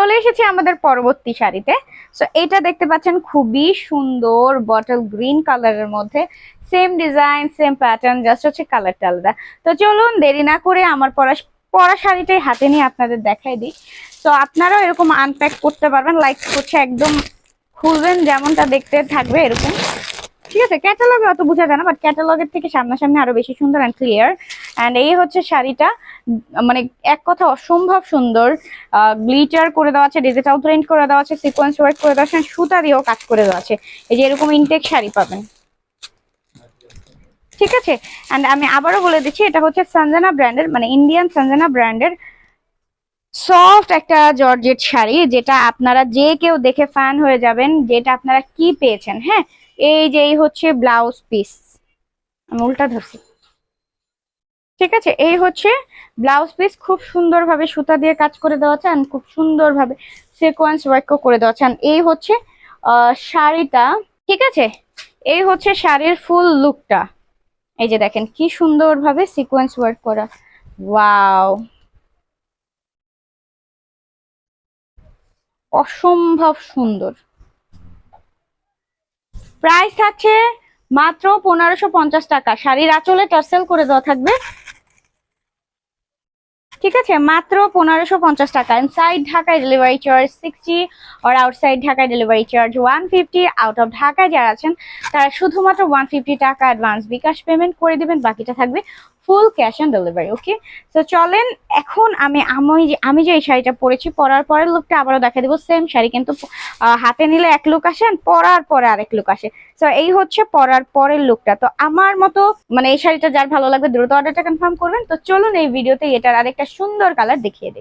চলে এসেছি আমাদের পরবর্তী শাড়িতে। সো এটা দেখতে পাচ্ছেন খুবই সুন্দর বটল গ্রিন কালারের মধ্যে। Same design same pattern just হচ্ছে কালারটা আলাদা। তো চলুন, দেরি না করে আমার পরা পরা শাড়িটাই হাতে নিয়ে আপনাদের দেখাই দিই। তো আপনারাও এরকম আনপ্যাক করতে পারবেন লাইক হচ্ছে একদম খুলবেন, যেমনটা দেখতে থাকবে এরকম। ঠিক আছে ক্যাটালগে অত বোঝা যায় না বাট ক্যাটালগের থেকে সামনাসামনি আরও বেশি সুন্দর অ্যান্ড ক্লিয়ার অ্যান্ড এই হচ্ছে শাড়িটা মানে এক কথা অসম্ভব সুন্দর গ্লিটার করে দেওয়া আছে ডিজিটাল প্রিন্ট করে দেওয়া আছে সিকোয়েন্স ওয়ার্ক করে দেওয়া আছে সুতা দিয়েও কাজ করে দেওয়া আছে। এই যে এরকম ইনটেক শাড়ি পাবেন। ঠিক আছে? অ্যান্ড আমি আবারও বলে দিচ্ছি, এটা হচ্ছে সঞ্জনা ব্র্যান্ডের মানে ইন্ডিয়ান সঞ্জনা ব্র্যান্ডের সফট একটা জর্জেট শাড়ি, যেটা আপনারা যে কেউ দেখে ফ্যান হয়ে যাবেন, যেটা আপনারা কি পেয়েছেন হ্যাঁ? এই যে, এই হচ্ছে ব্লাউজ পিস আমি উল্টা ধরছি। ঠিক আছে? এই হচ্ছে ব্লাউজ পিস খুব সুন্দরভাবে সুতা দিয়ে কাজ করে দেওয়া and খুব সুন্দরভাবে সিকোয়েন্স ওয়ার্কও করে দেওয়া and এই হচ্ছে শাড়িটা, ঠিক আছে? এই হচ্ছে শাড়ির ফুল লুকটা এই যে দেখেন, কি সুন্দরভাবে সিকোয়েন্স ওয়ার্ক করা। ওয়াও অসম্ভব সুন্দর। প্রাইস আছে মাত্র পনেরোশো টাকা। শাড়ির আঁচলে টার্সেল করে দেওয়া থাকবে। ঠিক আছে, মাত্র পনেরোশো পঞ্চাশ টাকা। ইনসাইড ঢাকায় ডেলিভারি চার্জ সিক্সটি আর আউটসাইড ঢাকায় delivery charge one fifty out of ঢাকায় যারা আছেন, তারা শুধুমাত্র ওয়ান ফিফটি টাকা অ্যাডভান্স বিকাশ পেমেন্ট করে দিবেন, বাকিটা থাকবে full cash on delivery okay তো চলেন, এখন আমি আমি যে আমি যে এই শাড়িটা পরেছি, পরার পরের লুকটা আবারও দেখা দেবো। সেম শাড়ি কিন্তু হাতে নিলে এক লুক আসে and পরার পরে আরেক লুক আসে। তো এই হচ্ছে পরার পরের লুকটা তো আমার মতো মানে এই শাড়িটা যার ভালো লাগবে দ্রুত অর্ডারটা কনফার্ম করবেন। তো চলুন এই ভিডিওতে এটার আরেকটা সুন্দর কালার দেখিয়ে দিই।